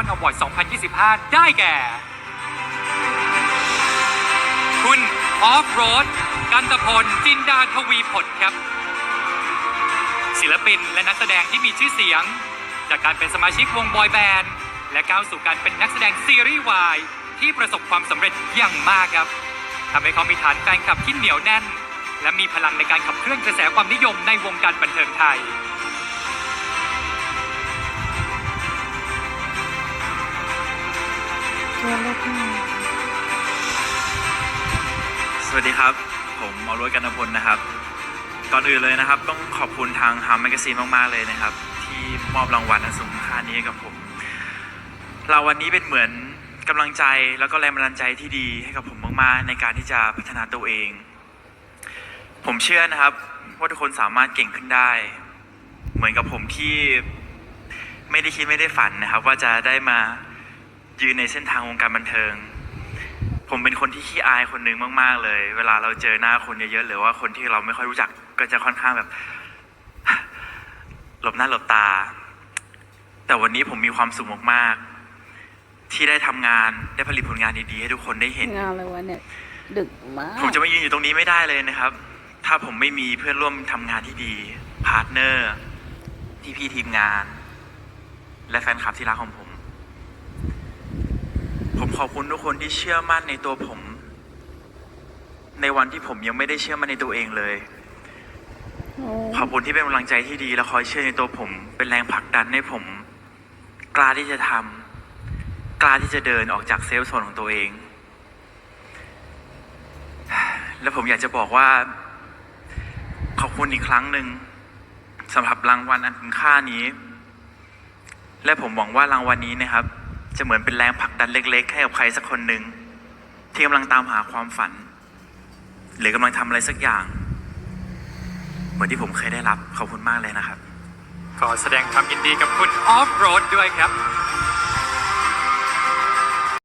อนอวอร์ด 2025 ได้แก่ คุณออฟโรด กันตพล จินดาทวีผลครับ ศิลปินและนักแสดงที่มีชื่อเสียง จากการเป็นสมาชิกวงบอยแบนด์และก้าวสู่การเป็นนักแสดงซีรีส์วายที่ประสบความสำเร็จอย่างมากครับทำให้เขามีฐานแฟนคลับที่เหนียวแน่น และมีพลังในการขับเคลื่อนกระแสความนิยมในวงการบันเทิงไทย ตัวเล็กมากสวัสดีครับ ผมเอารวยกันพลนะครับ ก่อนอื่นเลยนะครับ ต้องขอบคุณทางฮามแมกซีนมากๆเลยนะครับ ที่มอบรางวัลอันสูงค่านี้กับผมรางวัลนี้เป็นเหมือนกำลังใจแล้วก็แรงบันดาลใจที่ดีให้กับผมมากๆ ในการที่จะพัฒนาตัวเอง ผมเชื่อนะครับว่าทุกคนสามารถเก่งขึ้นได้ เหมือนกับผมที่ไม่ได้คิดไม่ได้ฝันนะครับ ว่าจะได้มา ยืนในเส้นทางวงการบันเทิง ผมเป็นคนที่ขี้อายคนหนึ่งมาก ๆ เลย เวลาเราเจอหน้าคนเยอะๆหรือว่าคนที่เราไม่ค่อยรู้จักก็จะค่อนข้างแบบ หลบหน้าหลบตา แต่วันนี้ผมมีความสุขมากๆ ที่ได้ทำงานได้ผลิตผลงานดีๆ ให้ทุกคนได้เห็น งานอะไรวะเนี่ย ดึกมากผมจะมายืนอยู่ตรงนี้ไม่ได้เลยนะครับ ถ้าผมไม่มีเพื่อนร่วมทำงานที่ดี พาร์ทเนอร์ที่พี่ๆทีมงาน และแฟนคลับที่รักของผม ผมขอบคุณทุกคนที่เชื่อมั่นในตัวผม ในวันที่ผมยังไม่ได้เชื่อมั่นในตัวเองเลยโอ้ขอบคุณที่เป็นกำลังใจที่ดีและคอยเชื่อในตัวผม เป็นแรงผลักดันให้ผม กล้าที่จะทำกล้าที่จะเดินออกจากเซฟโซนของตัวเอง และผมอยากจะบอกว่า ขอบคุณอีกครั้งหนึ่งสำหรับรางวัลอันคุณค่านี้ และผมหวังว่ารางวัลนี้นะครับ จะเหมือนเป็นแรงผลักดันเล็ก ๆ ให้กับใครสักคนหนึ่งที่กำลังตามหาความฝัน หรือกำลังทำอะไรสักอย่าง เหมือนที่ผมเคยได้รับขอบคุณมากเลยนะครับ ขอแสดงความยินดีกับคุณออฟโรดด้วยครับ